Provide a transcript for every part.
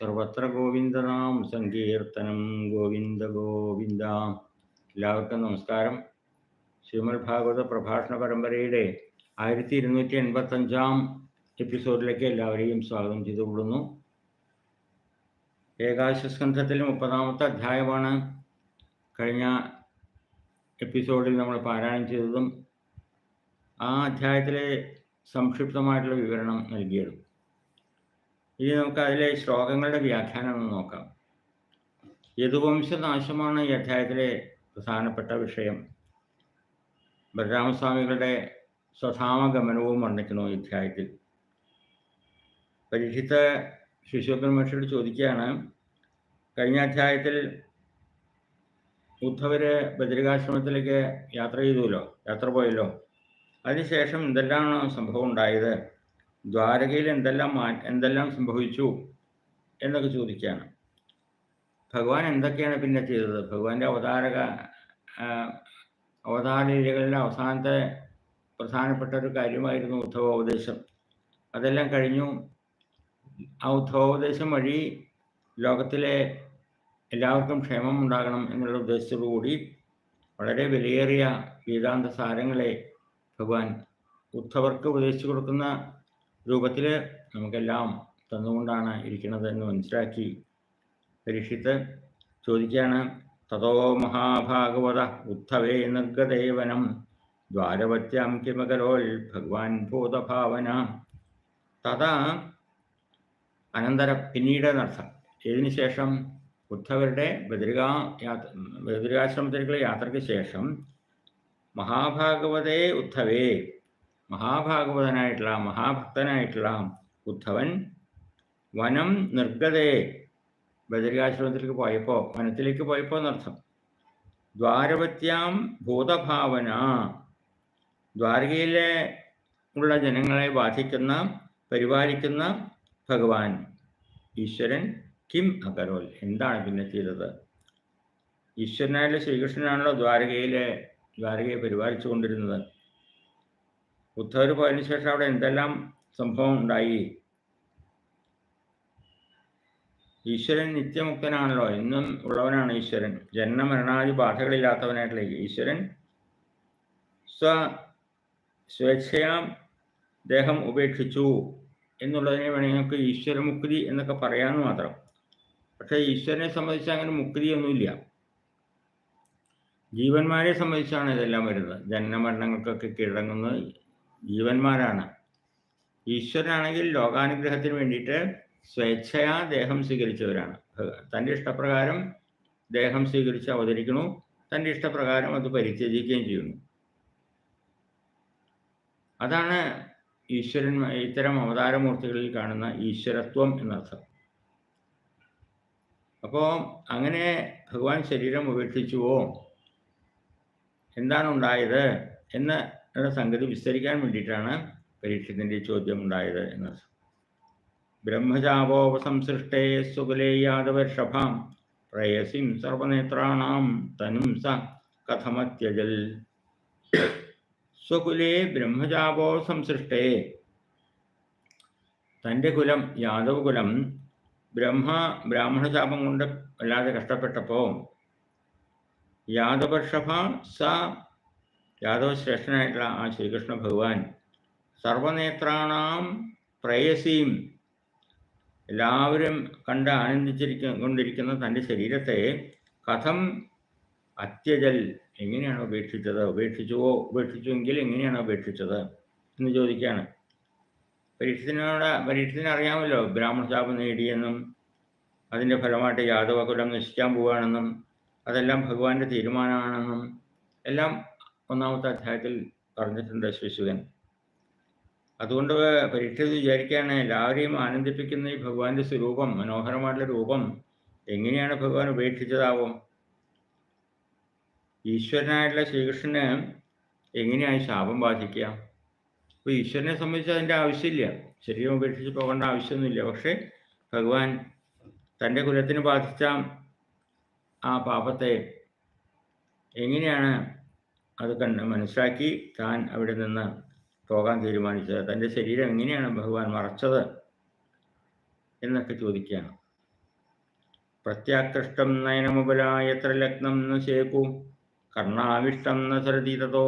സർവത്ര ഗോവിന്ദനാം സങ്കീർത്തനം ഗോവിന്ദ ഗോവിന്ദ. എല്ലാവർക്കും നമസ്കാരം. ശ്രീമദ് ഭാഗവത പ്രഭാഷണ പരമ്പരയുടെ ആയിരത്തി ഇരുന്നൂറ്റി എൺപത്തഞ്ചാം എപ്പിസോഡിലേക്ക് എല്ലാവരെയും സ്വാഗതം ചെയ്തുകൊള്ളുന്നു. ഏകാശസ്കന്ധത്തിലെ മുപ്പതാമത്തെ അധ്യായമാണ് കഴിഞ്ഞ എപ്പിസോഡിൽ നമ്മൾ പാരായണം ചെയ്തതും ആ അധ്യായത്തിലെ സംക്ഷിപ്തമായിട്ടുള്ള വിവരണം നൽകിയതും. ഇനി നമുക്ക് അതിലെ ശ്ലോകങ്ങളുടെ വ്യാഖ്യാനം ഒന്ന് നോക്കാം. യദുവംശനാശമാണ് ഈ അധ്യായത്തിലെ പ്രധാനപ്പെട്ട വിഷയം. ബലരാമസ്വാമികളുടെ സ്വധാമഗമനവും വർണിക്കുന്നു ഈ അധ്യായത്തിൽ. പരീക്ഷിത്ത് ശിശുബ്രഹ്മക്ഷയോട് ചോദിക്കുകയാണ് കഴിഞ്ഞ അധ്യായത്തിൽ ഉദ്ധവര് ബദ്രികാശ്രമത്തിലേക്ക് യാത്ര ചെയ്തുവല്ലോ? യാത്ര പോയല്ലോ? അതിനുശേഷം എന്തെല്ലാമാണ് സംഭവം ഉണ്ടായത്? ദ്വാരകയിൽ എന്തെല്ലാം മാ എന്തെല്ലാം സംഭവിച്ചു എന്നൊക്കെ ചോദിക്കുകയാണ്. ഭഗവാൻ എന്തൊക്കെയാണ് പിന്നെ ചെയ്തത്? ഭഗവാന്റെ അവതാരക അവതാര ലീലകളിലെ അവസാനത്തെ പ്രധാനപ്പെട്ട ഒരു കാര്യമായിരുന്നു ഉദ്ധവോപദേശം അതെല്ലാം കഴിഞ്ഞു. ആ ഉദ്ധവോപദേശം വഴി ലോകത്തിലെ എല്ലാവർക്കും ക്ഷേമം ഉണ്ടാകണം എന്നുള്ള ഉദ്ദേശത്തോടുകൂടി വളരെ വിലയേറിയ വേദാന്ത സാരങ്ങളെ ഭഗവാൻ ഉദ്ധവർക്ക് ഉപദേശിച്ചു കൊടുക്കുന്ന രൂപത്തിൽ നമുക്കെല്ലാം തന്നുകൊണ്ടാണ് ഇരിക്കുന്നത് എന്ന് മനസ്സിലാക്കി പരീക്ഷിത്ത് ചോദിക്കുകയാണ് തതോ മഹാഭാഗവത ഉദ്ധവേ നഗദേവനം ദ്വാരവത്യാം കിമകരോൽ ഭഗവാൻ ഭൂതഭാവന തഥാ അനന്തര പിന്നീട് എന്നർത്ഥം ഇതിനു ശേഷം? ഉദ്ധവരുടെ ബദ്രികാ യാത്ര ബദ്രികാശ്രമത്തിലേക്കുള്ള യാത്രയ്ക്ക് ശേഷം മഹാഭാഗവതേ ഉദ്ധവേ മഹാഭാഗവതനായിട്ടുള്ള മഹാഭക്തനായിട്ടുള്ള ഉദ്ധവൻ വനം നിർഗതേ. ബദരികാശ്രമത്തിലേക്ക് പോയപ്പോ വനത്തിലേക്ക് പോയപ്പോ എന്നർത്ഥം ദ്വാരപത്യാം ഭൂതഭാവന. ദ്വാരകയിലെ ഉള്ള ജനങ്ങളെ ബാധിക്കുന്ന പരിപാലിക്കുന്ന ഭഗവാൻ ഈശ്വരൻ കിം അകരോൽ എന്താണ് പിന്നെ ചെയ്തത്? ഈശ്വരനായാലും ശ്രീകൃഷ്ണനാണല്ലോ ദ്വാരകയിലെ ദ്വാരകയെ പരിപാലിച്ചു കൊണ്ടിരുന്നത്. ഉദ്ധവർ പോയതിനു ശേഷം അവിടെ എന്തെല്ലാം സംഭവം ഉണ്ടായി? ഈശ്വരൻ നിത്യമുക്തനാണല്ലോ. എന്നും ഉള്ളവനാണ് ഈശ്വരൻ. ജന്മമരണാദി ബാധകളില്ലാത്തവനായിട്ടുള്ള ഈശ്വരൻ. സ്വ സ്വേച്ഛയാ ദേഹം ഉപേക്ഷിച്ചു എന്നുള്ളതിനെ വേണമെങ്കിൽ നമുക്ക് ഈശ്വരമുക്തി എന്നൊക്കെ പറയാമെന്ന് മാത്രം. പക്ഷേ ഈശ്വരനെ സംബന്ധിച്ച് അങ്ങനെ മുക്തിയൊന്നുമില്ല. ജീവന്മാരെ സംബന്ധിച്ചാണ് ഇതെല്ലാം വരുന്നത്. ജന്മമരണങ്ങൾക്കൊക്കെ കീഴടങ്ങുന്നത് ജീവന്മാരാണ്. ഈശ്വരനാണെങ്കിൽ ലോകാനുഗ്രഹത്തിന് വേണ്ടിയിട്ട് സ്വേച്ഛയാ ദേഹം സ്വീകരിച്ചവരാണ്. തന്റെ ഇഷ്ടപ്രകാരം ദേഹം സ്വീകരിച്ച് അവതരിക്കുന്നു. തന്റെ ഇഷ്ടപ്രകാരം അത് പരിത്യജിക്കുകയും ചെയ്യുന്നു. അതാണ് ഈശ്വരൻ ഇത്തരം അവതാരമൂർത്തികളിൽ കാണുന്ന ഈശ്വരത്വം എന്നർത്ഥം. അപ്പോൾ അങ്ങനെ ഭഗവാൻ ശരീരം ഉപേക്ഷിച്ചുവോ? എന്താണ് ഉണ്ടായത് എന്ന് എന്ന സംഗതി വിസ്തരിക്കാൻ വേണ്ടിയിട്ടാണ് പരീക്ഷത്തിന്റെ ചോദ്യം ഉണ്ടായത് എന്ന്. ബ്രഹ്മജാപോപസംസൃഷ്ടേ സുകുലേ യാദവർഷഭാം പ്രയസിം സർവനേത്രാണാം തനും സ കഥമത്യജൽ. സ്വകുലേ ബ്രഹ്മജാപോ സംസൃഷ്ടേ. തന്റെ കുലം യാദവ കുലം ബ്രഹ്മ ബ്രാഹ്മണജാപം കൊണ്ട് വല്ലാതെ കഷ്ടപ്പെട്ടപ്പോൾ യാദവർഷഭ സ യാദവ ശ്രേഷ്ഠനായിട്ടുള്ള ആ ശ്രീകൃഷ്ണ ഭഗവാൻ സർവനേത്രാണാം പ്രേയസിയും എല്ലാവരും കണ്ട് ആനന്ദിച്ചിരിക്ക കൊണ്ടിരിക്കുന്ന തന്റെ ശരീരത്തെ കഥം അത്യജൽ എങ്ങനെയാണ് ഉപേക്ഷിച്ചത്? ഉപേക്ഷിച്ചുവോ? ഉപേക്ഷിച്ചുവെങ്കിൽ എങ്ങനെയാണ് ഉപേക്ഷിച്ചത്? എന്ന് ചോദിക്കുകയാണ് പരീക്ഷത്തിനോട് പരീക്ഷത്തിന് അറിയാമല്ലോ ബ്രാഹ്മണശാപം നേടിയെന്നും അതിന്റെ ഫലമായിട്ട് യാദവ കുലം നശിക്കാൻ പോവുകയാണെന്നും അതെല്ലാം ഭഗവാന്റെ തീരുമാനമാണെന്നും എല്ലാം ഒന്നാമത്തെ അധ്യായത്തിൽ പറഞ്ഞിട്ടുണ്ട് ശിശുവൻ അതുകൊണ്ട് പരീക്ഷ വിചാരിക്കുകയാണ് എല്ലാവരെയും ആനന്ദിപ്പിക്കുന്ന ഈ ഭഗവാന്റെ സ്വരൂപം മനോഹരമായിട്ടുള്ള രൂപം എങ്ങനെയാണ് ഭഗവാൻ ഉപേക്ഷിച്ചതാവും? ഈശ്വരനായിട്ടുള്ള ശ്രീകൃഷ്ണന് എങ്ങനെയാണ് ശാപം ബാധിക്കുക? അപ്പോൾ ഈശ്വരനെ സംബന്ധിച്ച് അതിന്റെ ആവശ്യമില്ല. ശരീരം ഉപേക്ഷിച്ച് പോകേണ്ട ആവശ്യമൊന്നുമില്ല. പക്ഷേ ഭഗവാൻ തന്റെ കുലത്തിന് ബാധിച്ച ആ പാപത്തെ എങ്ങനെയാണ് അത് കണ്ട് മനസ്സിലാക്കി താൻ അവിടെ നിന്ന് പോകാൻ തീരുമാനിച്ചത്. തന്റെ ശരീരം എങ്ങനെയാണ് ഭഗവാൻ മറച്ചത് എന്നൊക്കെ ചോദിക്കുകയാണ്. പ്രത്യാകൃഷ്ടം നയനമുപലായത്ര ലഗ്നം ന ശേകു കർണാവിഷ്ടം ന സരതി തതോ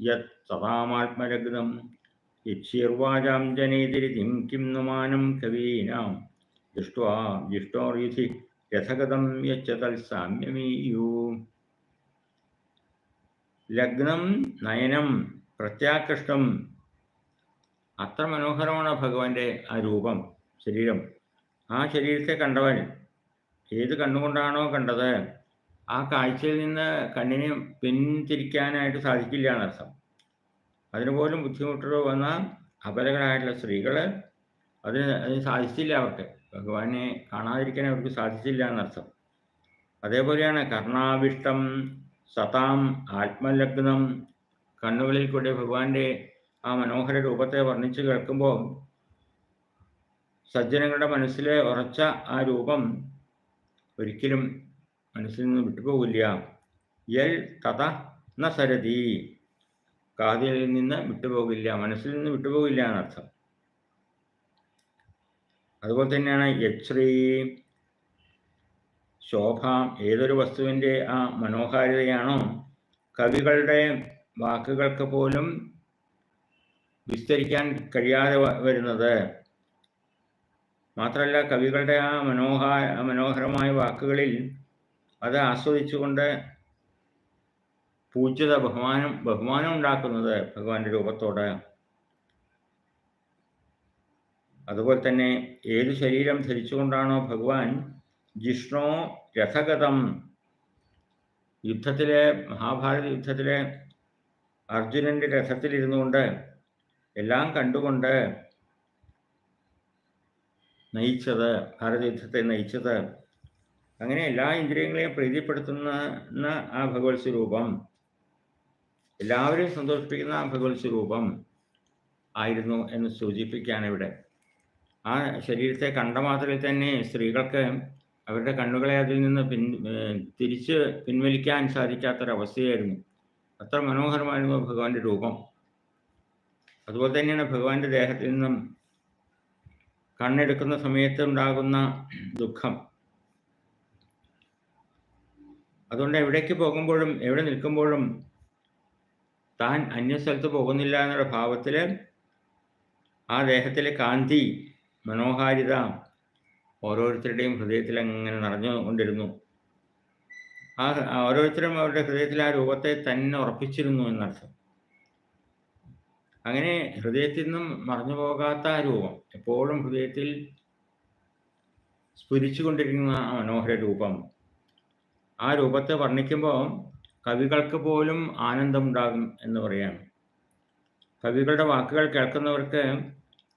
യത് സദാമാത്മലഗ്നം യക്ഷീർവാചാം ജനേതിരിതിം കിം നുമാനം കവീനാം ദൃഷ്ട്വാ ജിഷ്ടോർയുധി രഥഗതം യച്ച തൽസാമ്യമീയൂ ലഗ്നം നയനം പ്രത്യാകൃഷ്ടം അത്ര മനോഹരമാണ് ഭഗവാന്റെ ആ രൂപം ശരീരം. ആ ശരീരത്തെ കണ്ടവൻ ഏത് കണ്ണുകൊണ്ടാണോ കണ്ടത് ആ കാഴ്ചയിൽ നിന്ന് കണ്ണിനെ പിന്തിരിക്കാനായിട്ട് സാധിക്കില്ല എന്നർത്ഥം. അതിനുപോലും ബുദ്ധിമുട്ടുകൾ വന്ന അപലകളായിട്ടുള്ള സ്ത്രീകൾ അതിന് അതിന് സാധിച്ചില്ല അവർക്ക്. ഭഗവാനെ കാണാതിരിക്കാൻ അവർക്ക് സാധിച്ചില്ല എന്നർത്ഥം. അതേപോലെയാണ് കർണാവിഷ്ടം സതാം ആത്മലഗ്നം. കണ്ണുകളിൽ കൂടെ ഭഗവാന്റെ ആ മനോഹര രൂപത്തെ വർണിച്ചു കേൾക്കുമ്പോൾ സജ്ജനങ്ങളുടെ മനസ്സിലെ ഉറച്ച ആ രൂപം ഒരിക്കലും മനസ്സിൽ നിന്ന് വിട്ടുപോകില്ല. എൽ തഥ ന സരതി കാതിൽ നിന്ന് വിട്ടുപോകില്ല മനസ്സിൽ നിന്ന് വിട്ടുപോകില്ല എന്നർത്ഥം. അതുപോലെ തന്നെയാണ് യശ്രീ ശോഭ ഏതൊരു വസ്തുവിന്റെ ആ മനോഹാരിതയാണോ? കവികളുടെ വാക്കുകൾക്ക് പോലും വിസ്തരിക്കാൻ കഴിയാതെ വരുന്നത്. മാത്രമല്ല കവികളുടെ ആ മനോഹാ മനോഹരമായ വാക്കുകളിൽ അത് ആസ്വദിച്ചുകൊണ്ട് പൂജ്യത ബഹുമാനം ബഹുമാനം ഉണ്ടാക്കുന്നത് ഭഗവാന്റെ രൂപത്തോട്. അതുപോലെ തന്നെ ഏത് ശരീരം ധരിച്ചുകൊണ്ടാണോ ഭഗവാൻ ജിഷ്ണോ രഥഗതം. യുദ്ധത്തിലെ മഹാഭാരത യുദ്ധത്തിലെ അർജുനന്റെ രഥത്തിലിരുന്നു കൊണ്ട് എല്ലാം കണ്ടുകൊണ്ട് നയിച്ചത് ഭാരതയുദ്ധത്തെ നയിച്ചത്. അങ്ങനെ എല്ലാ ഇന്ദ്രിയങ്ങളെയും പ്രീതിപ്പെടുത്തുന്ന ആ ഭഗവത് സ്വരൂപം എല്ലാവരെയും സന്തോഷിപ്പിക്കുന്ന ആ ഭഗവത് സ്വരൂപം ആയിരുന്നു എന്ന് സൂചിപ്പിക്കുകയാണ് ഇവിടെ. ആ ശരീരത്തെ കണ്ട മാത്രമേ തന്നെ സ്ത്രീകൾക്ക് അവരുടെ കണ്ണുകളെ അതിൽ നിന്ന് പിൻ തിരിച്ച് പിൻവലിക്കാൻ സാധിക്കാത്തൊരവസ്ഥയായിരുന്നു. അത്ര മനോഹരമായിരുന്നു ഭഗവാന്റെ രൂപം. അതുപോലെ തന്നെയാണ് ഭഗവാന്റെ ദേഹത്തിൽ നിന്നും കണ്ണെടുക്കുന്ന സമയത്ത് ഉണ്ടാകുന്ന ദുഃഖം. അതുകൊണ്ട് എവിടേക്ക് പോകുമ്പോഴും എവിടെ നിൽക്കുമ്പോഴും താൻ അന്യസ്ഥലത്ത് പോകുന്നില്ല എന്നുള്ള ഭാവത്തിൽ ആ ദേഹത്തിലെ കാന്തി മനോഹാരിത ഓരോരുത്തരുടെയും ഹൃദയത്തിൽ അങ്ങനെ നിറഞ്ഞു കൊണ്ടിരുന്നു. ആ ഓരോരുത്തരും അവരുടെ ഹൃദയത്തിൽ ആ രൂപത്തെ തന്നെ ഉറപ്പിച്ചിരുന്നു എന്നർത്ഥം. അങ്ങനെ ഹൃദയത്തിൽ നിന്നും മറഞ്ഞു പോകാത്ത ആ രൂപം എപ്പോഴും ഹൃദയത്തിൽ സ്ഫുരിച്ചു കൊണ്ടിരിക്കുന്ന ആ മനോഹര രൂപം. ആ രൂപത്തെ വർണിക്കുമ്പോൾ കവികൾക്ക് പോലും ആനന്ദമുണ്ടാകും എന്ന് പറയാം. കവികളുടെ വാക്കുകൾ കേൾക്കുന്നവർക്ക്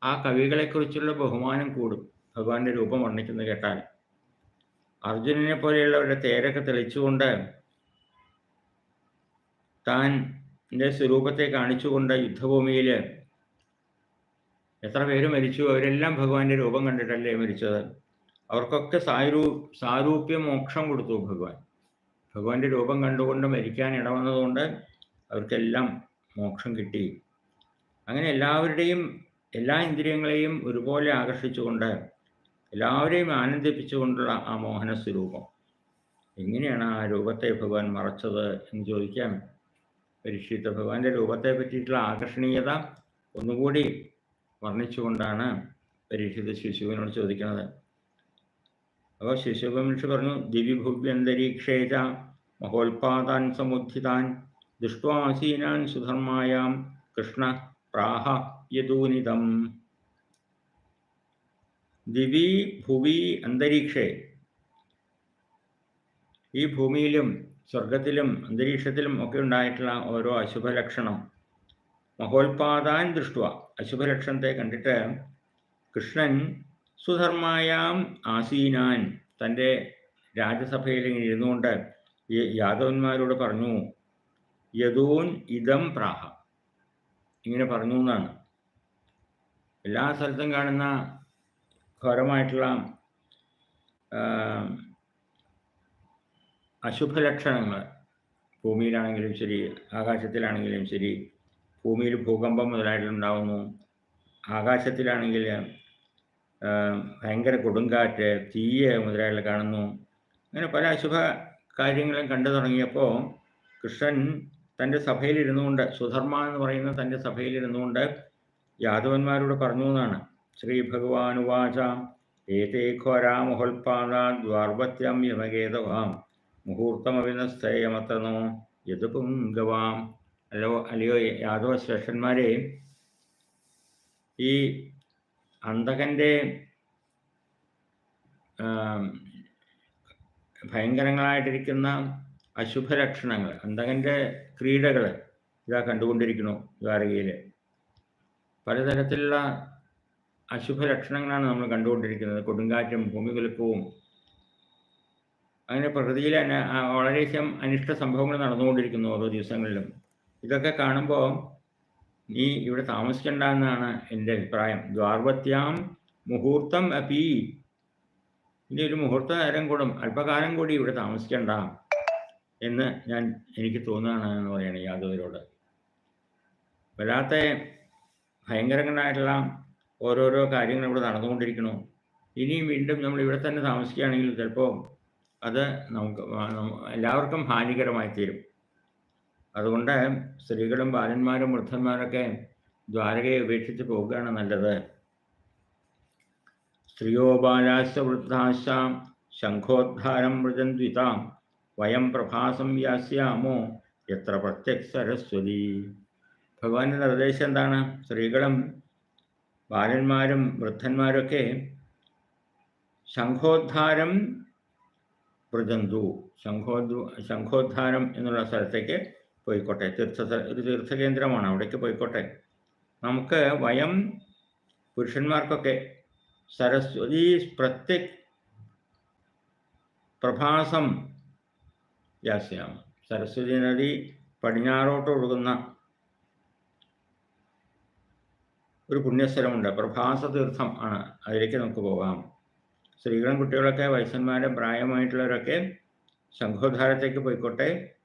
ആ കവികളെക്കുറിച്ചുള്ള ബഹുമാനം കൂടും. ഭഗവാന്റെ രൂപം വർണിക്കുന്നത് കേട്ടാൽ അർജുനനെ പോലെയുള്ളവരുടെ തേരൊക്കെ തെളിച്ചുകൊണ്ട് താൻ സ്വരൂപത്തെ കാണിച്ചുകൊണ്ട് യുദ്ധഭൂമിയിൽ എത്ര പേര് മരിച്ചു? അവരെല്ലാം ഭഗവാന്റെ രൂപം കണ്ടിട്ടല്ലേ മരിച്ചത്? അവർക്കൊക്കെ സാരൂ സാരൂപ്യ മോക്ഷം കൊടുത്തു ഭഗവാൻ. ഭഗവാന്റെ രൂപം കണ്ടുകൊണ്ട് മരിക്കാൻ ഇടവന്നതുകൊണ്ട് അവർക്കെല്ലാം മോക്ഷം കിട്ടി. അങ്ങനെ എല്ലാവരുടെയും എല്ലാ ഇന്ദ്രിയങ്ങളെയും ഒരുപോലെ ആകർഷിച്ചുകൊണ്ട് എല്ലാവരെയും ആനന്ദിപ്പിച്ചുകൊണ്ടുള്ള ആ മോഹന സ്വരൂപം എങ്ങനെയാണ് ആ രൂപത്തെ ഭഗവാൻ മറച്ചത് എന്ന് ചോദിക്കാം. പരീക്ഷിത്ത ഭഗവാന്റെ രൂപത്തെ പറ്റിയിട്ടുള്ള ആകർഷണീയത ഒന്നുകൂടി വർണിച്ചുകൊണ്ടാണ് പരീക്ഷിത ശിശുവിനോട് ചോദിക്കുന്നത്. അപ്പോൾ ശിശുപമിഷ് പറഞ്ഞു ദിവ്യഭുവ്യന്തരീക്ഷേജ മഹോത്പാദാൻ സമുദ്ധിതാൻ ദുഷ്ട്വാസീനാൻ സുധർമായാം കൃഷ്ണ പ്രാഹ യദൂനിതം. ദിവി ഭുവി അന്തരീക്ഷേ. ഈ ഭൂമിയിലും സ്വർഗത്തിലും അന്തരീക്ഷത്തിലും ഒക്കെ ഉണ്ടായിട്ടുള്ള ഓരോ അശുഭലക്ഷണം. മഹോത്പാദാൻ ദൃഷ്ടുവ. അശുഭലക്ഷണത്തെ കണ്ടിട്ട് കൃഷ്ണൻ സുധർമായാം ആസീനാൻ. തന്റെ രാജ്യസഭയിൽ ഇരുന്നുകൊണ്ട് യാദവന്മാരോട് പറഞ്ഞു യദൂൻ ഇതം പ്രാഹ. ഇങ്ങനെ പറഞ്ഞു എന്നാണ്. എല്ലാ സ്ഥലത്തും കാണുന്ന ഘോരമായിട്ടുള്ള അശുഭലക്ഷണങ്ങൾ ഭൂമിയിലാണെങ്കിലും ശരി ആകാശത്തിലാണെങ്കിലും ശരി ഭൂമിയിൽ ഭൂകമ്പം മുതലായിട്ടുണ്ടാവുന്നു ആകാശത്തിലാണെങ്കിൽ ഭയങ്കര കൊടുങ്കാറ്റ് തീയ മുതലായിട്ട് കാണുന്നു അങ്ങനെ പല അശുഭ കാര്യങ്ങളും കണ്ടു തുടങ്ങിയപ്പോൾ കൃഷ്ണൻ തന്റെ സഭയിലിരുന്നുകൊണ്ട് സുധർമ്മ എന്ന് പറയുന്ന തന്റെ സഭയിലിരുന്നുകൊണ്ട് യാദവന്മാരോട് പറഞ്ഞു എന്നാണ്. ശ്രീ ഭഗവാനുവാച ഏതേ ഘോരാമഹോൽപാദാദ്വാർവത്യം യമകേതവാം മുഹൂർത്തമഭിനസ്ഥേയമത്രനോ യതുപുങ്കവാം അല്ലോ അല്ലയോ യാദവ ശ്രേഷ്ഠന്മാരെ ഈ അന്തകന്റെ ഭയങ്കരങ്ങളായിട്ടിരിക്കുന്ന അശുഭലക്ഷണങ്ങൾ അന്തകന്റെ ക്രീഡകൾ ഇതാ കണ്ടുകൊണ്ടിരിക്കുന്നു ദ്വാരകയിൽ പലതരത്തിലുള്ള അശുഭ ലക്ഷണങ്ങളാണ് നമ്മൾ കണ്ടുകൊണ്ടിരിക്കുന്നത്. കൊടുങ്കാറ്റും ഭൂമികുലുക്കവും. അങ്ങനെ പ്രകൃതിയിൽ വളരെയധികം അനിഷ്ട സംഭവങ്ങൾ നടന്നുകൊണ്ടിരിക്കുന്നു ഓരോ ദിവസങ്ങളിലും. ഇതൊക്കെ കാണുമ്പോൾ നീ ഇവിടെ താമസിക്കേണ്ട എന്നാണ് എന്റെ അഭിപ്രായം. ദ്വാർവത്യാം മുഹൂർത്തം അപ്പി ഇനി ഒരു മുഹൂർത്ത നേരം കൂടും. അല്പകാലം കൂടി ഇവിടെ താമസിക്കേണ്ട എന്ന് ഞാൻ എനിക്ക് തോന്നുകയാണ് എന്ന് പറയുന്നത് യാദവരോട് വല്ലാത്ത ഭയങ്കരങ്ങളായിട്ടുള്ള ഓരോരോ കാര്യങ്ങൾ ഇവിടെ നടന്നുകൊണ്ടിരിക്കണു ഇനിയും വീണ്ടും നമ്മൾ ഇവിടെ തന്നെ താമസിക്കുകയാണെങ്കിൽ ചിലപ്പോൾ അത് നമുക്ക് എല്ലാവർക്കും ഹാനികരമായി തീരും. അതുകൊണ്ട് സ്ത്രീകളും ബാലന്മാരും വൃദ്ധന്മാരൊക്കെ ദ്വാരകയെ ഉപേക്ഷിച്ച് പോവുകയാണ് നല്ലത്. സ്ത്രീയോ ബാലാശ വൃദ്ധാശ ശംഖോദ്ധാരം മൃജന്വിതാം വയം പ്രഭാസം വ്യാസ്യാമോ എത്ര പ്രത്യക്ഷ സരസ്വതി ഭഗവാന്റെ നിർദ്ദേശം എന്താണ്? സ്ത്രീകളും ബാലന്മാരും വൃദ്ധന്മാരൊക്കെ ശംഖോദ്ധാരം പ്രജന്തു ശംഖോദ്വ ശംഖോദ്ധാരം എന്നുള്ള സ്ഥലത്തേക്ക് പോയിക്കോട്ടെ. തീർത്ഥ ഒരു തീർത്ഥകേന്ദ്രമാണ് അവിടേക്ക് പോയിക്കോട്ടെ. നമുക്ക് വയം പുരുഷന്മാർക്കൊക്കെ സരസ്വതി പ്രത്യക് പ്രഭാസം യാസ്യാമ. സരസ്വതി നദി പടിഞ്ഞാറോട്ട് ഒഴുകുന്ന ഒരു പുണ്യസ്ഥലമുണ്ട്. പ്രഭാസ തീർത്ഥം ആണ്. അതിലേക്ക് നമുക്ക് പോകാം. സ്ത്രീകളും കുട്ടികളൊക്കെ വയസ്സന്മാരും പ്രായമായിട്ടുള്ളവരൊക്കെ ശംഖോദ്ധാരത്തേക്ക് പോയിക്കോട്ടെ.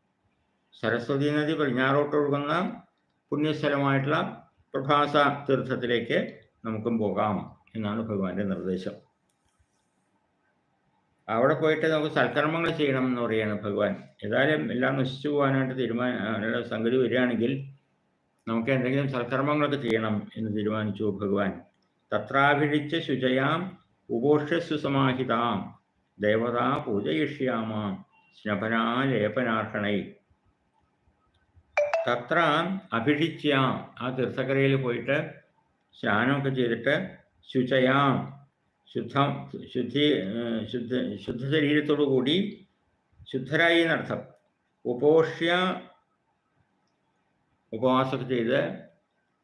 സരസ്വതി നദി പടിഞ്ഞാറോട്ട് ഒഴുകുന്ന പുണ്യസ്ഥലമായിട്ടുള്ള പ്രഭാസ തീർത്ഥത്തിലേക്ക് നമുക്കും പോകാം എന്നാണ് ഭഗവാന്റെ നിർദ്ദേശം. അവിടെ പോയിട്ട് നമുക്ക് സൽക്കർമ്മങ്ങൾ ചെയ്യണം എന്ന് പറയുകയാണ് ഭഗവാൻ. ഏതായാലും എല്ലാം നശിച്ചു പോകാനായിട്ട് തീരുമാന സംഗതി വരികയാണെങ്കിൽ നമുക്ക് എന്തെങ്കിലും സൽക്കർമ്മങ്ങളൊക്കെ ചെയ്യണം എന്ന് തീരുമാനിച്ചു ഭഗവാൻ. തത്രാഭിഴിച്ച് ശുചയാം ഉപോഷസ്സു സമാഹിതാം ദേവതാ പൂജയിഷ്യാമാം സ്നപനാലേപനാർഹണൈ തത്ര അഭിഷിച്ചാം ആ തീർത്ഥക്കരയിൽ പോയിട്ട് സ്നാനമൊക്കെ ചെയ്തിട്ട് ശുചയാം. ശുദ്ധം ശുദ്ധി ശുദ്ധ ശുദ്ധ ശരീരത്തോടു കൂടി ശുദ്ധരായി എന്നർത്ഥം. ഉപോഷ്യ ഉപവാസമൊക്കെ ചെയ്ത്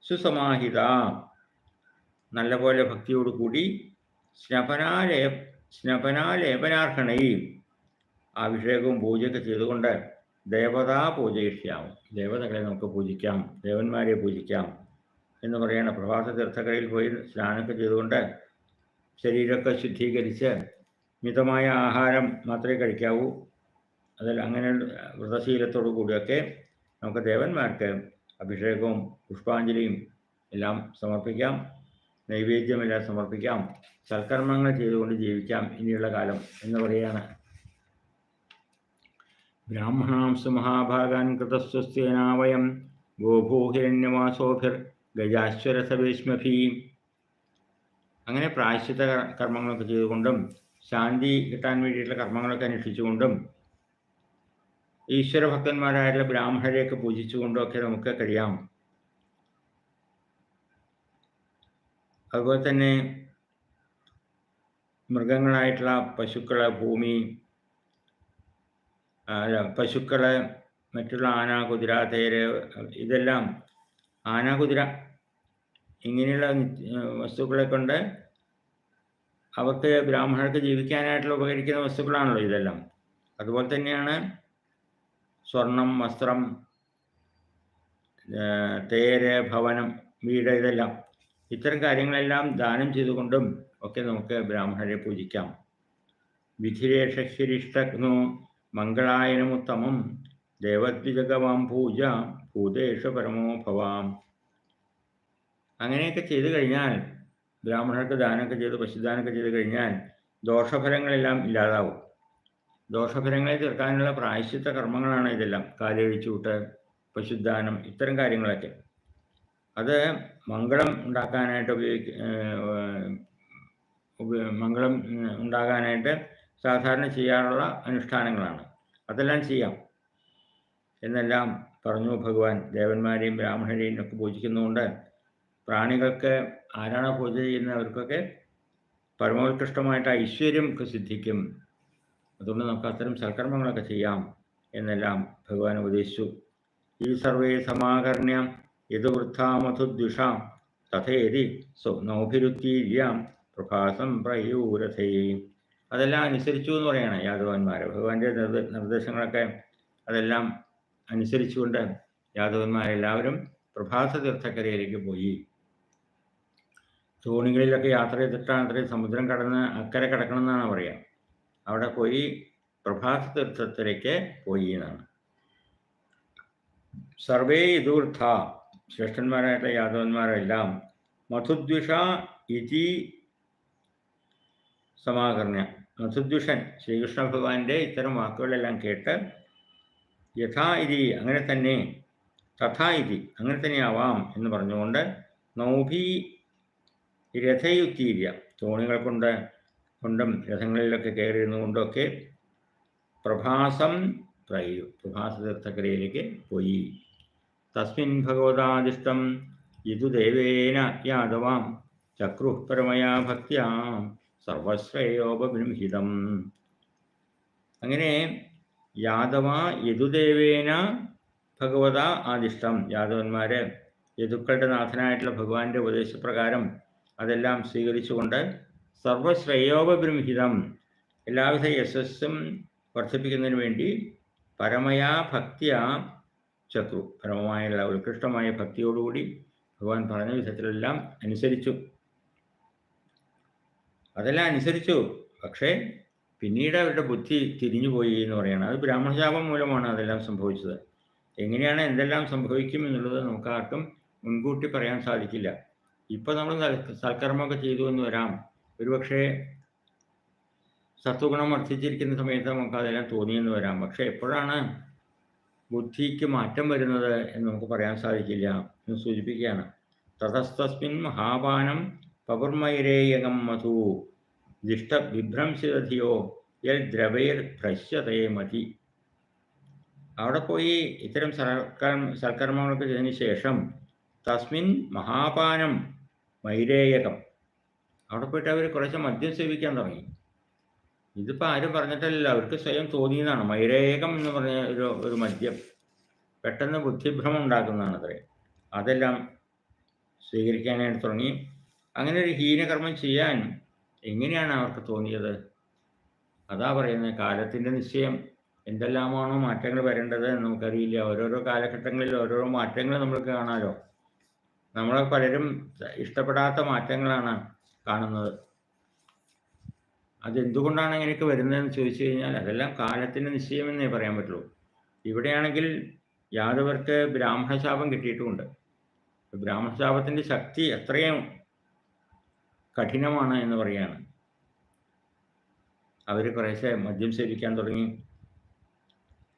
സുസമാഹിത. നല്ലപോലെ ഭക്തിയോടുകൂടി സ്നപനാലയ സ്നപനാലേപനാർഹണയും അഭിഷേകവും പൂജയൊക്കെ ചെയ്തുകൊണ്ട് ദേവതാ പൂജയിഷ്യാവും ദേവതകളെ നമുക്ക് പൂജിക്കാം ദേവന്മാരെ പൂജിക്കാം എന്ന് പറയുന്ന പ്രഭാത തീർത്ഥക്കരയിൽ പോയി സ്നാനമൊക്കെ ചെയ്തുകൊണ്ട് ശരീരമൊക്കെ ശുദ്ധീകരിച്ച് മിതമായ ആഹാരം മാത്രമേ കഴിക്കാവൂ. അതിൽ അങ്ങനെ വ്രതശീലത്തോടു കൂടിയൊക്കെ നമുക്ക് ദേവന്മാർക്ക് അഭിഷേകവും പുഷ്പാഞ്ജലിയും എല്ലാം സമർപ്പിക്കാം. നൈവേദ്യമെല്ലാം സമർപ്പിക്കാം. സൽക്കർമ്മങ്ങൾ ചെയ്തുകൊണ്ട് ജീവിക്കാം. ഇനിയുള്ള കാലം എന്ന് പറയുകയാണ്. ബ്രാഹ്മണാംസു മഹാഭാഗാൻ കൃതസ്വസ്തേനാവയം ഗോഭൂഹിരണ്യവാസോഭിർ ഗജാശ്വരസഭീഷ്മഭീ. അങ്ങനെ പ്രായശ്ചിത്ത കർമ്മങ്ങളൊക്കെ ചെയ്തുകൊണ്ടും ശാന്തി കിട്ടാൻ വേണ്ടിയിട്ടുള്ള കർമ്മങ്ങളൊക്കെ അനുഷ്ഠിച്ചുകൊണ്ടും ഈശ്വരഭക്തന്മാരായിട്ടുള്ള ബ്രാഹ്മണരെയൊക്കെ പൂജിച്ചുകൊണ്ടൊക്കെ നമുക്ക് കഴിയാം. അതുപോലെ തന്നെ മൃഗങ്ങളായിട്ടുള്ള പശുക്കൾ ഭൂമി പശുക്കൾ മറ്റുള്ള ആന കുതിര തേര് ഇതെല്ലാം ആന കുതിര ഇങ്ങനെയുള്ള വസ്തുക്കളെ കൊണ്ട് അവർക്ക് ബ്രാഹ്മണർക്ക് ജീവിക്കാനായിട്ടുള്ള ഉപകരിക്കുന്ന വസ്തുക്കളാണല്ലോ ഇതെല്ലാം. അതുപോലെ തന്നെയാണ് സ്വർണം വസ്ത്രം തേര് ഭവനം വീട് ഇതെല്ലാം. ഇത്തരം കാര്യങ്ങളെല്ലാം ദാനം ചെയ്തുകൊണ്ടും ഒക്കെ നമുക്ക് ബ്രാഹ്മണരെ പൂജിക്കാം. വിധിരേഷശിരിഷ്ടഗ്നോ മംഗളായനമുത്തമം ദേവദ്വിജഗവാം പൂജ ഭൂതേഷ പരമോ ഭവാം. അങ്ങനെയൊക്കെ ചെയ്തു കഴിഞ്ഞാൽ ബ്രാഹ്മണർക്ക് ദാനമൊക്കെ ചെയ്ത് പശുദാനമൊക്കെ ചെയ്ത് കഴിഞ്ഞാൽ ദോഷഫലങ്ങളെല്ലാം ഇല്ലാതാവും. ദോഷഫലങ്ങളെ തീർക്കാനുള്ള പ്രായശ്ചിത്ത കർമ്മങ്ങളാണ് ഇതെല്ലാം. കാലൊഴിച്ചൂട്ട് പശുദ്ധാനം ഇത്തരം കാര്യങ്ങളൊക്കെ. അത് മംഗളം ഉണ്ടാക്കാനായിട്ട് ഉപയോഗിക്ക മംഗളം ഉണ്ടാകാനായിട്ട് സാധാരണ ചെയ്യാറുള്ള അനുഷ്ഠാനങ്ങളാണ്. അതെല്ലാം ചെയ്യാം. എന്നെല്ലാം പറഞ്ഞു ഭഗവാൻ ദേവന്മാരെയും ബ്രാഹ്മണരെയും ഒക്കെ പൂജിക്കുന്നതുകൊണ്ട് പ്രാണികൾക്ക് ആരാണോ പൂജ ചെയ്യുന്നവർക്കൊക്കെ പരമോത്കൃഷ്ടമായിട്ട് ഐശ്വര്യം ഒക്കെ സിദ്ധിക്കും. അതുകൊണ്ട് നമുക്ക് അത്തരം സൽക്കർമ്മങ്ങളൊക്കെ ചെയ്യാം എന്നെല്ലാം ഭഗവാൻ ഉപദേശിച്ചു. ഈ സർവേ സമാകർണ്യ വൃദ്ധാമധുദ്വിഷാം തഥേതി സ്വപ്നോഭിരുത്തീര്യാം പ്രഭാസം പ്രയൂരഥേ. അതെല്ലാം അനുസരിച്ചു എന്ന് പറയാണ് യാദവന്മാർ ഭഗവാന്റെ നിർദ്ദേശങ്ങളൊക്കെ അതെല്ലാം അനുസരിച്ചുകൊണ്ട് യാദവന്മാരെല്ലാവരും പ്രഭാസ തീർത്ഥക്കരയിലേക്ക് പോയി. തോണികളിലൊക്കെ യാത്ര ചെയ്തിട്ടാണ് അത്രയും സമുദ്രം കടന്ന് അക്കരെ കിടക്കണം എന്നാണ് പറയുക. അവിടെ പോയി പ്രഭാത തീർത്ഥത്തിലേക്ക് പോയി എന്നാണ്. സർവേ ഇതൂർത്ഥ ശ്രേഷ്ഠന്മാരായിട്ടുള്ള യാദവന്മാരെല്ലാം മധുദ്വിഷ ഇതി സമാകർണ്യ മധുദ്വിഷൻ ശ്രീകൃഷ്ണ ഭഗവാന്റെ ഇത്തരം വാക്കുകളെല്ലാം കേട്ട് യഥാ ഇതി അങ്ങനെ തന്നെ തഥാ ഇതി അങ്ങനെ തന്നെ ആവാം എന്ന് പറഞ്ഞുകൊണ്ട് നൗഭി രഥയുക്തീര്യ തോണികൾ കൊണ്ട് കൊണ്ടും രഥങ്ങളിലൊക്കെ കയറിയിരുന്നു കൊണ്ടൊക്കെ പ്രഭാസം പ്രയു പ്രഭാസ തീർത്ഥക്കരയിലേക്ക് പോയി. തസ്മിൻ ഭഗവതാദിഷ്ടം യദുദേവേന യാദവാം ചക്രു പരമയാ ഭക്തിയാം സർവശ്രേയോപബൃംഹിതം. അങ്ങനെ യാദവ യദുദേവേന ഭഗവത ആദിഷ്ടം യാദവന്മാര് യദുക്കളുടെ നാഥനായിട്ടുള്ള ഭഗവാന്റെ ഉപദേശപ്രകാരം അതെല്ലാം സ്വീകരിച്ചുകൊണ്ട് സർവശ്രേയോപബൃംഹിതം എല്ലാവിധ യശസ്സും വർദ്ധിപ്പിക്കുന്നതിന് വേണ്ടി പരമയാ ഭക്തിയ ശത്രു പരമമായ ഉത്കൃഷ്ടമായ ഭക്തിയോടുകൂടി ഭഗവാൻ പറഞ്ഞ വിധത്തിലെല്ലാം അനുസരിച്ചു. അതെല്ലാം അനുസരിച്ചു. പക്ഷേ പിന്നീട് അവരുടെ ബുദ്ധി തിരിഞ്ഞുപോയി എന്ന് പറയുന്നത് അത് ബ്രാഹ്മണശാപം മൂലമാണ് അതെല്ലാം സംഭവിച്ചത്. എങ്ങനെയാണ് എന്തെല്ലാം സംഭവിക്കും എന്നുള്ളത് നമുക്ക് ആർക്കും മുൻകൂട്ടി പറയാൻ സാധിക്കില്ല. ഇപ്പൊ നമ്മൾ സൽക്കർമ്മമൊക്കെ ചെയ്തു എന്ന് വരാം. ഒരുപക്ഷെ സത്വഗുണം വർദ്ധിച്ചിരിക്കുന്ന സമയത്ത് നമുക്ക് അതെല്ലാം തോന്നിയെന്ന് വരാം. പക്ഷെ എപ്പോഴാണ് ബുദ്ധിക്ക് മാറ്റം വരുന്നത് എന്ന് നമുക്ക് പറയാൻ സാധിക്കില്ല എന്ന് സൂചിപ്പിക്കുകയാണ്. തതസ്തസ്മിൻ മഹാപാനം പവർമൈരേയകം മധു ദിഷ്ടവിഭ്രംശിതധിയോ യൽ ദ്രവൈർ ഭ്രശ്യതേ മതി. അവിടെ പോയി ഇത്തരം സൽക്കർമ്മ സൽക്കർമ്മങ്ങളൊക്കെ ചെയ്തതിന് ശേഷം തസ്മിൻ മഹാപാനം മൈരേയകം അവിടെ പോയിട്ട് അവർ കുറച്ച് മദ്യം സേവിക്കാൻ തുടങ്ങി. ഇതിപ്പോൾ ആരും പറഞ്ഞിട്ടല്ല അവർക്ക് സ്വയം തോന്നിയതാണ്. മൈരേകം എന്ന് പറഞ്ഞ ഒരു ഒരു മദ്യം പെട്ടെന്ന് ബുദ്ധിഭ്രമം ഉണ്ടാക്കുന്നതാണ് അത്രേ. അതെല്ലാം സ്വീകരിക്കാനായിട്ട് തുടങ്ങി. അങ്ങനെ ഒരു ഹീനകർമ്മം ചെയ്യാൻ എങ്ങനെയാണ് അവർക്ക് തോന്നിയത്? അതാ പറയുന്നത് കാലത്തിന്റെ നിശ്ചയം എന്തെല്ലാമാണോ മാറ്റങ്ങൾ വരേണ്ടത് നമുക്കറിയില്ല. ഓരോരോ കാലഘട്ടങ്ങളിൽ ഓരോരോ മാറ്റങ്ങൾ നമ്മൾ കാണാലോ. നമ്മളെ പലരും ഇഷ്ടപ്പെടാത്ത മാറ്റങ്ങളാണ് കാണുന്നത്. അതെന്തുകൊണ്ടാണ് അങ്ങനെയൊക്കെ വരുന്നതെന്ന് ചോദിച്ചു കഴിഞ്ഞാൽ അതെല്ലാം കാലത്തിന്റെ നിശ്ചയമെന്നേ പറയാൻ പറ്റുള്ളൂ. ഇവിടെയാണെങ്കിൽ യാദവർക്ക് ബ്രാഹ്മണശാപം കിട്ടിയിട്ടുമുണ്ട്. ബ്രാഹ്മണശാപത്തിന്റെ ശക്തി എത്രയും കഠിനമാണ് എന്ന് പറയാണ് അവർ കുറേശ്ശെ മദ്യം സേവിക്കാൻ തുടങ്ങി.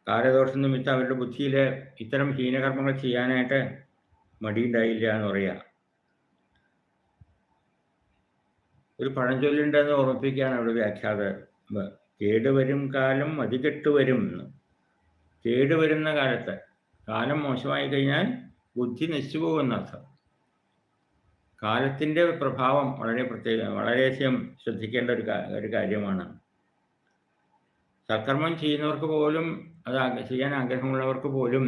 കാലദോഷം നിമിത്തം അവരുടെ ബുദ്ധിയിൽ ഇത്തരം ഹീനകർമ്മങ്ങൾ ചെയ്യാനായിട്ട് മടിയുണ്ടായില്ല എന്ന് പറയാ ഒരു പഴഞ്ചൊല്ലുണ്ടെന്ന് ഓർമ്മിപ്പിക്കുകയാണ് അവിടെ വ്യാഖ്യാത കേടുവരും കാലം മതികെട്ടുവരും എന്ന്. കേടുവരുന്ന കാലത്ത് കാലം മോശമായി കഴിഞ്ഞാൽ ബുദ്ധി നശിച്ചു പോകുന്നർത്ഥം കാലത്തിന്റെ പ്രഭാവം വളരെ പ്രത്യേക വളരെയധികം ശ്രദ്ധിക്കേണ്ട ഒരു ഒരു കാര്യമാണ്. സൽക്കർമ്മം ചെയ്യുന്നവർക്ക് പോലും അത് ചെയ്യാൻ ആഗ്രഹമുള്ളവർക്ക് പോലും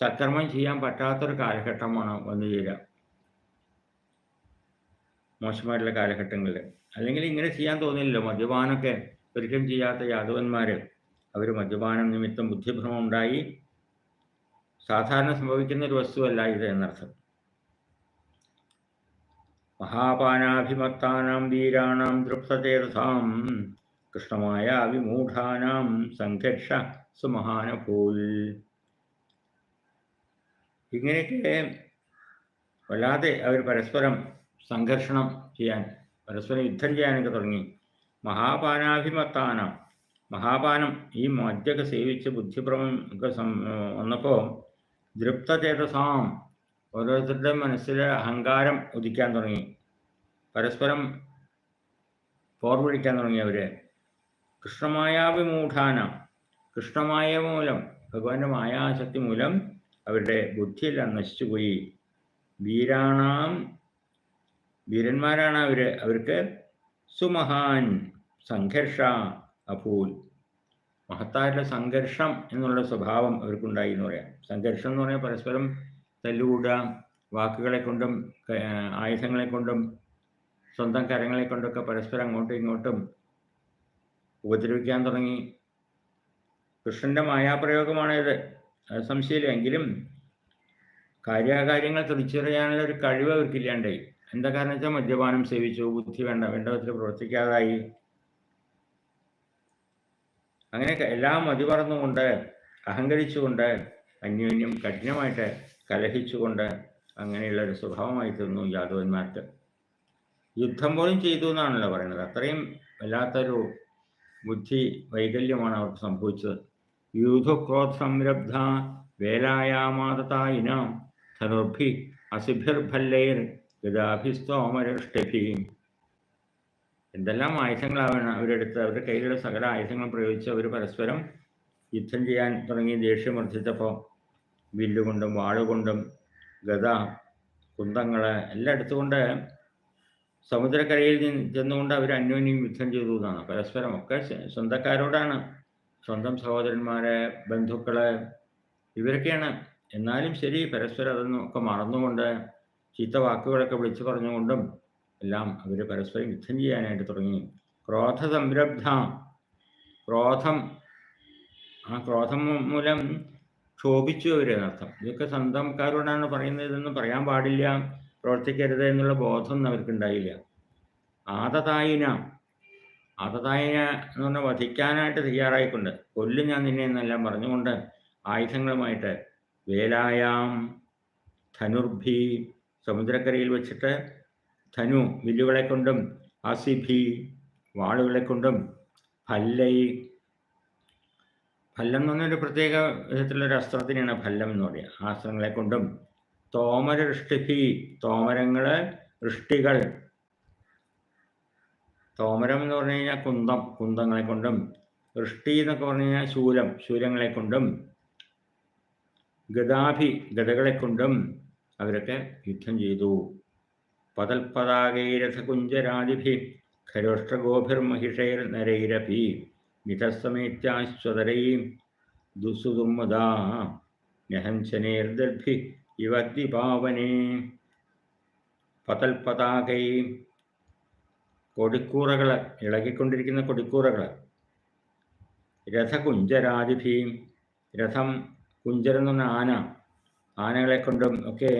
സൽക്കർമ്മം ചെയ്യാൻ പറ്റാത്തൊരു കാലഘട്ടമാണ് വന്നു ചേരുക മോശമായിട്ടുള്ള കാലഘട്ടങ്ങളിൽ. അല്ലെങ്കിൽ ഇങ്ങനെ ചെയ്യാൻ തോന്നില്ലല്ലോ മദ്യപാനമൊക്കെ ഒരിക്കലും ചെയ്യാത്ത യാദവന്മാർ അവർ മദ്യപാനം നിമിത്തം ബുദ്ധിഭ്രമം ഉണ്ടായി. സാധാരണ സംഭവിക്കുന്ന ഒരു വസ്തുവല്ല ഇത് എന്നർത്ഥം. മഹാപാനാഭിമത്താനാം വീരാണാം ദൃപ്തതേർഥാം കൃഷ്ണമായ വിമൂഢാനാം സംഘർഷ സുമഹാനഭൂൽ. ഇങ്ങനെയൊക്കെ വല്ലാതെ അവർ പരസ്പരം സംഘർഷണം ചെയ്യാൻ പരസ്പരം യുദ്ധം ചെയ്യാനൊക്കെ തുടങ്ങി. മഹാപാനാഭിമത്താനം. മഹാപാനം ഈ മദ്യൊക്കെ സേവിച്ച് ബുദ്ധിഭ്രമം ഒക്കെ വന്നപ്പോൾ ദൃപ്തചേതസാം ഓരോരുത്തരുടെ മനസ്സിലെ അഹങ്കാരം ഉദിക്കാൻ തുടങ്ങി. പരസ്പരം പോർവിളിക്കാൻ അവർ കൃഷ്ണമായാവിമൂഢാന. കൃഷ്ണമായ മൂലം ഭഗവാന്റെ മായാശക്തി മൂലം അവരുടെ ബുദ്ധിയെല്ലാം നശിച്ചുപോയി. വീരാണാം വീരന്മാരാണ് അവർ. അവർക്ക് സുമഹാൻ സംഘർഷ അഭൂൽ മഹത്താരുടെ സംഘർഷം എന്നുള്ള സ്വഭാവം അവർക്കുണ്ടായി എന്ന് പറയാം. സംഘർഷം എന്ന് പറഞ്ഞാൽ പരസ്പരം തല്ലുകൂടുക വാക്കുകളെ കൊണ്ടും ആയുധങ്ങളെ കൊണ്ടും സ്വന്തം കരങ്ങളെ കൊണ്ടൊക്കെ പരസ്പരം അങ്ങോട്ടും ഇങ്ങോട്ടും ഉപദ്രവിക്കാൻ തുടങ്ങി. കൃഷ്ണന്റെ മായാപ്രയോഗമാണിത്. അത് സംശയമില്ല. എങ്കിലും കാര്യകാര്യങ്ങൾ തിരിച്ചറിയാനുള്ള ഒരു കഴിവ് അവർക്കില്ലാണ്ടായി. എന്താ കാരണം വെച്ചാൽ മദ്യപാനം സേവിച്ചു ബുദ്ധി വേണ്ട വേണ്ട വിധത്തിൽ പ്രവർത്തിക്കാതായി. അങ്ങനെ എല്ലാം മതി അഹങ്കരിച്ചുകൊണ്ട് അന്യോന്യം കഠിനമായിട്ട് കലഹിച്ചുകൊണ്ട് അങ്ങനെയുള്ള ഒരു സ്വഭാവമായി തീർന്നു യാദവന്മാർക്ക്. യുദ്ധം പോലും ചെയ്തു എന്നാണല്ലോ പറയുന്നത്. അത്രയും വല്ലാത്തൊരു ബുദ്ധി വൈകല്യമാണ് അവർക്ക് സംഭവിച്ചത്. യൂഥക്രോധ സംരബ്ധ വേലായാമാതായിനാം ധനുർഭി അസിഭിർഭല്ലൈർ ഗതാഭിസ്തോമരഷ്ടഭി എന്തെല്ലാം ആയുധങ്ങളാണ് അവരെടുത്ത് അവരുടെ കയ്യിലുള്ള സകല ആയുധങ്ങൾ പ്രയോഗിച്ച് അവർ പരസ്പരം യുദ്ധം ചെയ്യാൻ തുടങ്ങി ദേഷ്യം വർദ്ധിച്ചപ്പോൾ വില്ലുകൊണ്ടും വാളുകൊണ്ടും ഗത കുന്തങ്ങൾ എല്ലാം എടുത്തുകൊണ്ട് സമുദ്രക്കരയിൽ നിന്ന് ചെന്നുകൊണ്ട് അവർ അന്യോന്യം യുദ്ധം ചെയ്തു എന്നാണ്. പരസ്പരം ഒക്കെ സ്വന്തക്കാരോടാണ്. സ്വന്തം സഹോദരന്മാരെ ബന്ധുക്കൾ ഇവരൊക്കെയാണ്. എന്നാലും ശരി പരസ്പരം അതൊന്നും ഒക്കെ മറന്നുകൊണ്ട് ചീത്ത വാക്കുകളൊക്കെ വിളിച്ചു പറഞ്ഞുകൊണ്ടും എല്ലാം അവർ പരസ്പരം യുദ്ധം ചെയ്യാനായിട്ട് തുടങ്ങി. ക്രോധ സംരബ്ധ ക്രോധം. ആ ക്രോധം മൂലം ക്ഷോഭിച്ചു അവരെന്നർത്ഥം ഇതൊക്കെ സ്വന്തംക്കാരോടാണ് പറയുന്നത് ഇതൊന്നും പറയാൻ പാടില്ല പ്രവർത്തിക്കരുത് എന്നുള്ള ബോധമൊന്നും അവർക്കുണ്ടായില്ല. ആദതായിന. ആദതായിന എന്ന് പറഞ്ഞാൽ വധിക്കാനായിട്ട് തയ്യാറായിക്കൊണ്ട് കൊല്ലും ഞാൻ നിന്നെ എന്നെല്ലാം പറഞ്ഞുകൊണ്ട് ആയുധങ്ങളുമായിട്ട് വേലായാം ധനുർഭി സമുദ്രക്കരയിൽ വെച്ചിട്ട് ധനു വില്ലുകളെ കൊണ്ടും അസിഭി വാളുകളെ കൊണ്ടും ഭല്ലൈ ഭല്ലം എന്ന് പറഞ്ഞൊരു പ്രത്യേക വിധത്തിലുള്ള അസ്ത്രത്തിനെയാണ് ഭല്ലം എന്ന് പറയുക. ആ അസ്ത്രങ്ങളെ കൊണ്ടും തോമര ഋഷ്ടിഭി തോമരങ്ങൾ ഋഷ്ടികൾ തോമരം എന്ന് പറഞ്ഞു കഴിഞ്ഞാൽ കുന്തം കുന്തങ്ങളെ കൊണ്ടും ഋഷ്ടി എന്നൊക്കെ പറഞ്ഞു കഴിഞ്ഞാൽ ശൂലം ശൂലങ്ങളെ കൊണ്ടും ഗതാഭി ഗതകളെ കൊണ്ടും അവരൊക്കെ യുദ്ധം ചെയ്തു. പതൽപതാകൈരഥകുഞ്ചരാദിഭി ഖരോഷ്ട്രഗോഭിർമഹിഷൈർ നരൈരഭി മിഥസമേത്യാശ്വതരൈ ദുസുദുമ്മദാ നഹംസനേർദർഭി ഇവദ്വിപാവനേ പതൽപതാകൈ കൊടിക്കൂറകൾ ഇളകിക്കൊണ്ടിരിക്കുന്ന കൊടിക്കൂറകൾ രഥകുഞ്ചരാദിഭി രഥം കുഞ്ചരം എന്ന് ആന ആനകളെ കൊണ്ടും ഒക്കെ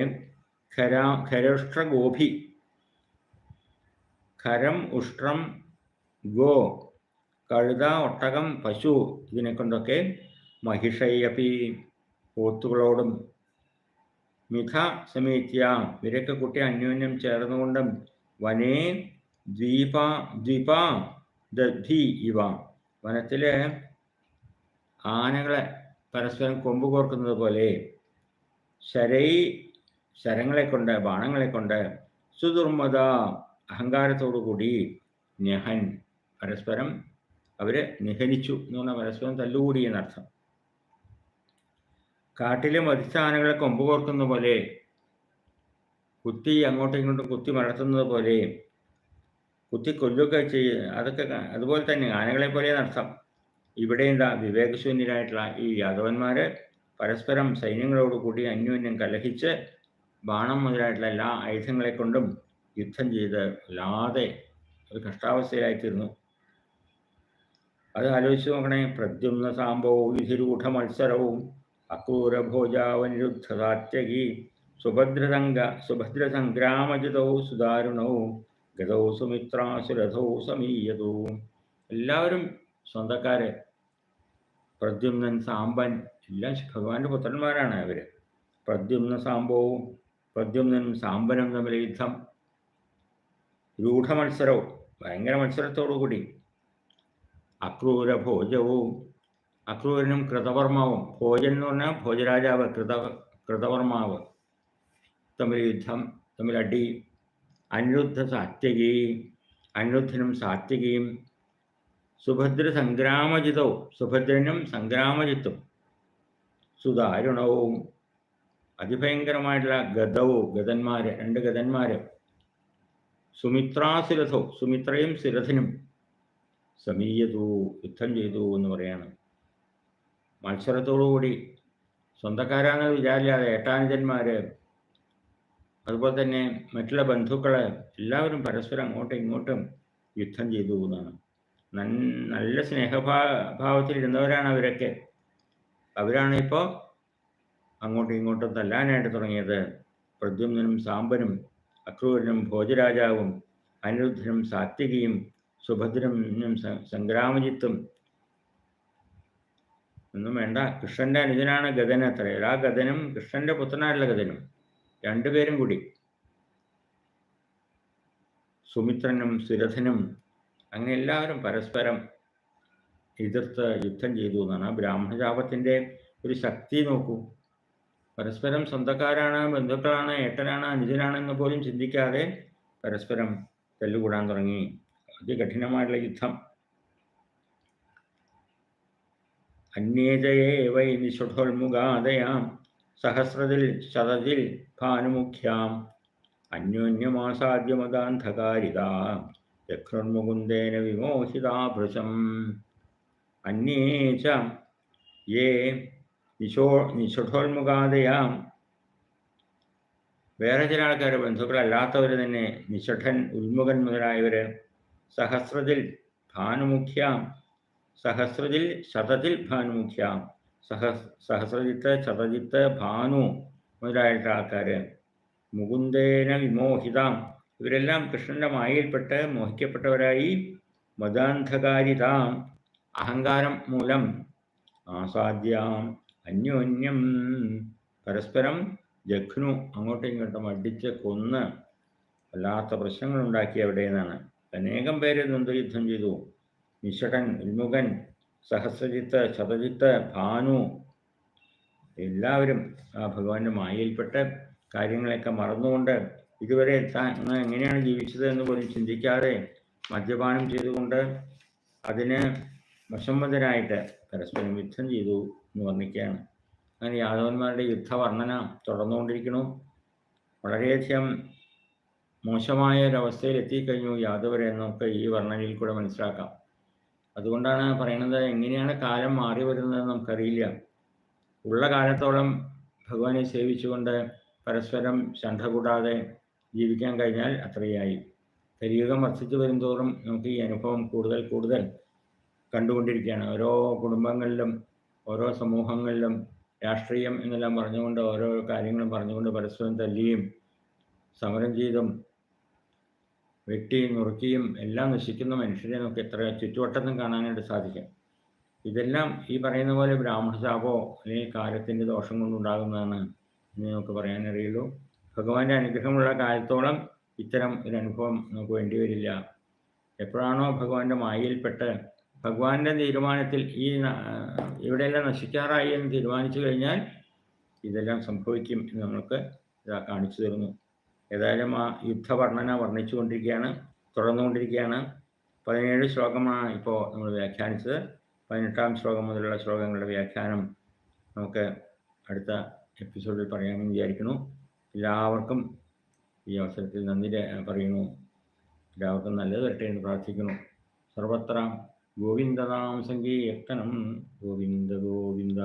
ഖര ഖരോഷ്ട്രഗോഭി ഖരം ഉഷ്ട്രം ഗോ കഴുത ഒട്ടകം പശു ഇതിനെ കൊണ്ടൊക്കെ മഹിഷയപി പോത്തുകളോടും മിഥ സമീത്യ ഇവരൊക്കെ കുട്ടി അന്യോന്യം ചേർന്നുകൊണ്ടും വനേ ദ്വീപ ദ്വീപ ദി ഇവ. വനത്തിലെ ആനകളെ പരസ്പരം കൊമ്പ് കോർക്കുന്നത് പോലെ ശരൈ ശരങ്ങളെ കൊണ്ട് ബാണങ്ങളെ കൊണ്ട് സുദുർമത അഹങ്കാരത്തോടുകൂടി ഞഹൻ പരസ്പരം അവരെ നിഹനിച്ചു എന്ന് പറഞ്ഞാൽ പരസ്പരം തല്ലുകൂടി എന്നർത്ഥം. കാട്ടിലെ മതിസ്ഥാനങ്ങളെ കൊമ്പ് കോർക്കുന്ന പോലെ കുത്തി അങ്ങോട്ടും ഇങ്ങോട്ടും കുത്തി മലർത്തുന്നത് പോലെ കുത്തി കൊല്ലുകൊക്കെ ചെയ്യ അതൊക്കെ അതുപോലെ തന്നെ ആനകളെ പോലെ നടത്താം ഇവിടെ എന്താ വിവേകശൂന്യരായിട്ടുള്ള ഈ യാദവന്മാര് പരസ്പരം സൈന്യങ്ങളോട് കൂടി അന്യോന്യം കലഹിച്ച് ബാണം മുതലായിട്ടുള്ള എല്ലാ ആയുധങ്ങളെ കൊണ്ടും യുദ്ധം ചെയ്ത് വല്ലാതെ ഒരു കഷ്ടാവസ്ഥയിലായിത്തീർന്നു. അത് ആലോചിച്ച് നോക്കണേ പ്രദ്യുമ്ന സാംബവും വിധിരൂഢ മത്സരവും അക്രൂരഭോജാവനിരുദ്ധതാത്യകി സുഭദ്രസംഗ സുഭദ്രസംഗ്രാമജിതൗ സുദാരുണവും ഗതൗ സുമിത്രാസുരഥവും സമീയതവും എല്ലാവരും സ്വന്തക്കാര് പ്രദ്യുമ്നൻ സാമ്പൻ എല്ലാം ഭഗവാന്റെ പുത്രന്മാരാണ് അവർ. പ്രദ്യുമ്ന സാമ്പവും പ്രദ്യുമ്നും സാമ്പനും തമ്മിൽ യുദ്ധം. രൂഢ മത്സരവും ഭയങ്കര മത്സരത്തോടു കൂടി. അക്രൂരഭോജവും അക്രൂരനും കൃതവർമാവും ഭോജൻ എന്ന് പറഞ്ഞാൽ ഭോജരാജാവ് കൃത കൃതവർമാവ് തമ്മിൽ യുദ്ധം തമ്മിൽ അടി. അനിരുദ്ധ സാത്യകി അനിരുദ്ധനും സാത്യകിയും സുഭദ്ര സംഗ്രാമജിതവും സുഭദ്രനും സംഗ്രാമജിത്തും. സുദാരുണവും അതിഭയങ്കരമായിട്ടുള്ള ഗതവും ഗതന്മാര് രണ്ട് ഗതന്മാര് സുമിത്രാസുരഥവും സുമിത്രയും സുരഥനും സമീയതു യുദ്ധം ചെയ്തു എന്ന് പറയാണ്. മത്സരത്തോടുകൂടി സ്വന്തക്കാരാണെന്ന് വിചാരില്ലാതെ ഏട്ടാനുജന്മാര് അതുപോലെ തന്നെ മറ്റുള്ള ബന്ധുക്കൾ എല്ലാവരും പരസ്പരം അങ്ങോട്ടും ഇങ്ങോട്ടും യുദ്ധം ചെയ്തു എന്നാണ് നല്ല സ്നേഹഭാ ഭാവത്തിൽ ഇരുന്നവരാണ് അവരൊക്കെ. അവരാണ് ഇപ്പോൾ അങ്ങോട്ടും ഇങ്ങോട്ടും തല്ലാനായിട്ട് തുടങ്ങിയത്. പ്രദ്യുമ്നും സാമ്പനും അക്രൂരനും ഭോജരാജാവും അനിരുദ്ധനും സാത്വികിയും സുഭദ്രനും സംഗ്രാമജിത്തും. ഒന്നും വേണ്ട. കൃഷ്ണന്റെ അനുജനാണ് ഗതൻ അത്ര. ആ ഗതനും കൃഷ്ണന്റെ പുത്രനായിട്ടുള്ള ഗതനും രണ്ടുപേരും കൂടി. സുമിത്രനും സുരഥനും അങ്ങനെ എല്ലാവരും പരസ്പരം എതിർത്ത് യുദ്ധം ചെയ്തു എന്നാണ്. ആ ബ്രാഹ്മശാപത്തിന്റെ ഒരു ശക്തി നോക്കൂ. പരസ്പരം സ്വന്തക്കാരാണ് ബന്ധുക്കളാണ് ഏട്ടനാണ് അനുജനാണ് എന്ന് പോലും ചിന്തിക്കാതെ പരസ്പരം തല്ലുകൂടാൻ തുടങ്ങി. അതികഠിനമായിട്ടുള്ള യുദ്ധം. അന്യേജയേ വൈ നിഷുഢോൽമുഖാദയാം സഹസ്രതിൽ ശതതിൽ ഭാനുമുഖ്യാം. അന്യോന്യമാസാദ്യമതാന്ധകാരിത. ചക്രുർമുകുന്ദേന വിമോഹിതാഭൃശം അന്യേ ച യേ നിശോ നിഷുഢോന്മുഖാദയാം വേറെ ചില ആൾക്കാർ ബന്ധുക്കളല്ലാത്തവർ തന്നെ നിഷഠൻ ഉന്മുഖൻ മുതലായവർ സഹസ്രത്തിൽ ഭാനുമുഖ്യാം സഹസ്രതിൽ ശതത്തിൽ ഭാനുമുഖ്യാം സഹ സഹസ്രജിത്ത് ശതജിത്ത് ഭാനു മുതലായിട്ടുള്ള ആൾക്കാർ മുകുന്ദേന വിമോഹിതാം. ഇവരെല്ലാം കൃഷ്ണന്റെ മായയിൽപ്പെട്ട് മോഹിക്കപ്പെട്ടവരായി മതാന്ധകാരിതാം അഹങ്കാരം മൂലം ആസാദ്യാം അന്യോന്യം. പരസ്പരം ജഘ്നു അങ്ങോട്ടും ഇങ്ങോട്ടും അടിച്ച് കൊന്ന് വല്ലാത്ത പ്രശ്നങ്ങൾ ഉണ്ടാക്കി അവിടെ നിന്നാണ് അനേകം പേര് ദ്വന്ദ്വയുദ്ധം ചെയ്തു. നിഷടൻ ഉന്മുഖൻ സഹസ്രജിത്ത് ശതജിത്ത് ഭാനു എല്ലാവരും ആ ഭഗവാന്റെ മായയിൽപ്പെട്ട് കാര്യങ്ങളെയൊക്കെ മറന്നുകൊണ്ട് ഇതുവരെ താൻ എങ്ങനെയാണ് ജീവിച്ചത് എന്ന് പോലും ചിന്തിക്കാതെ മദ്യപാനം ചെയ്തുകൊണ്ട് അതിന് വിഷമ്മതരായിട്ട് പരസ്പരം യുദ്ധം ചെയ്തു എന്ന് വർണിക്കുകയാണ്. അങ്ങനെ യാദവന്മാരുടെ യുദ്ധവർണന തുടർന്നുകൊണ്ടിരിക്കുന്നു. വളരെയധികം മോശമായ ഒരവസ്ഥയിൽ എത്തിക്കഴിഞ്ഞു യാദവരെ എന്നൊക്കെ ഈ വർണനയിൽ കൂടെ മനസ്സിലാക്കാം. അതുകൊണ്ടാണ് പറയുന്നത് എങ്ങനെയാണ് കാലം മാറി വരുന്നത് നമുക്കറിയില്ല. ഉള്ള കാലത്തോളം ഭഗവാനെ സേവിച്ചുകൊണ്ട് പരസ്പരം ശണ്ഠ കൂടാതെ ജീവിക്കാൻ കഴിഞ്ഞാൽ അത്രയായി. ശരീരം വർദ്ധിച്ചു വരുംതോറും നമുക്ക് ഈ അനുഭവം കൂടുതൽ കൂടുതൽ കണ്ടുകൊണ്ടിരിക്കുകയാണ്. ഓരോ കുടുംബങ്ങളിലും ഓരോ സമൂഹങ്ങളിലും രാഷ്ട്രീയം എന്നെല്ലാം പറഞ്ഞുകൊണ്ട് ഓരോ കാര്യങ്ങളും പറഞ്ഞുകൊണ്ട് പരസ്പരം തല്ലിയും സമരം ചെയ്തും വെട്ടിയും നുറുക്കിയും എല്ലാം നശിക്കുന്ന മനുഷ്യരെ നമുക്ക് എത്ര ചുറ്റുവട്ടത്തും കാണാനായിട്ട് സാധിക്കും. ഇതെല്ലാം ഈ പറയുന്ന പോലെ ബ്രാഹ്മണശാപോ അല്ലെങ്കിൽ കാലത്തിന്റെ ദോഷം കൊണ്ടുണ്ടാകുന്നതാണ് എന്ന് നമുക്ക് പറയാനറിയുള്ളൂ. ഭഗവാന്റെ അനുഗ്രഹമുള്ള കാലത്തോളം ഇത്തരം ഒരു അനുഭവം നമുക്ക് വേണ്ടി വരില്ല. എപ്പോഴാണോ ഭഗവാന്റെ മായയിൽപ്പെട്ട് ഭഗവാന്റെ തീരുമാനത്തിൽ ഈ ഇവിടെയെല്ലാം നശിക്കാറായി എന്ന് തീരുമാനിച്ചു കഴിഞ്ഞാൽ ഇതെല്ലാം സംഭവിക്കും എന്ന് നമുക്ക് കാണിച്ചു തരുന്നു. ഏതായാലും ആ യുദ്ധവർണന വർണിച്ചുകൊണ്ടിരിക്കുകയാണ് തുടർന്നുകൊണ്ടിരിക്കുകയാണ്. പതിനേഴ് ശ്ലോകമാണ് ഇപ്പോൾ നമ്മൾ വ്യാഖ്യാനിച്ചത്. പതിനെട്ടാം ശ്ലോകം മുതലുള്ള ശ്ലോകങ്ങളുടെ വ്യാഖ്യാനം നമുക്ക് അടുത്ത എപ്പിസോഡിൽ പറയാമെന്ന് വിചാരിക്കുന്നു. എല്ലാവർക്കും ഈ അവസരത്തിൽ നന്ദി പറയുന്നു. എല്ലാവർക്കും നല്ലത് വരട്ടെ എന്ന് പ്രാർത്ഥിക്കുന്നു. സർവത്ര ഗോവിന്ദനാം സങ്കീർത്തനം. ഗോവിന്ദ ഗോവിന്ദ.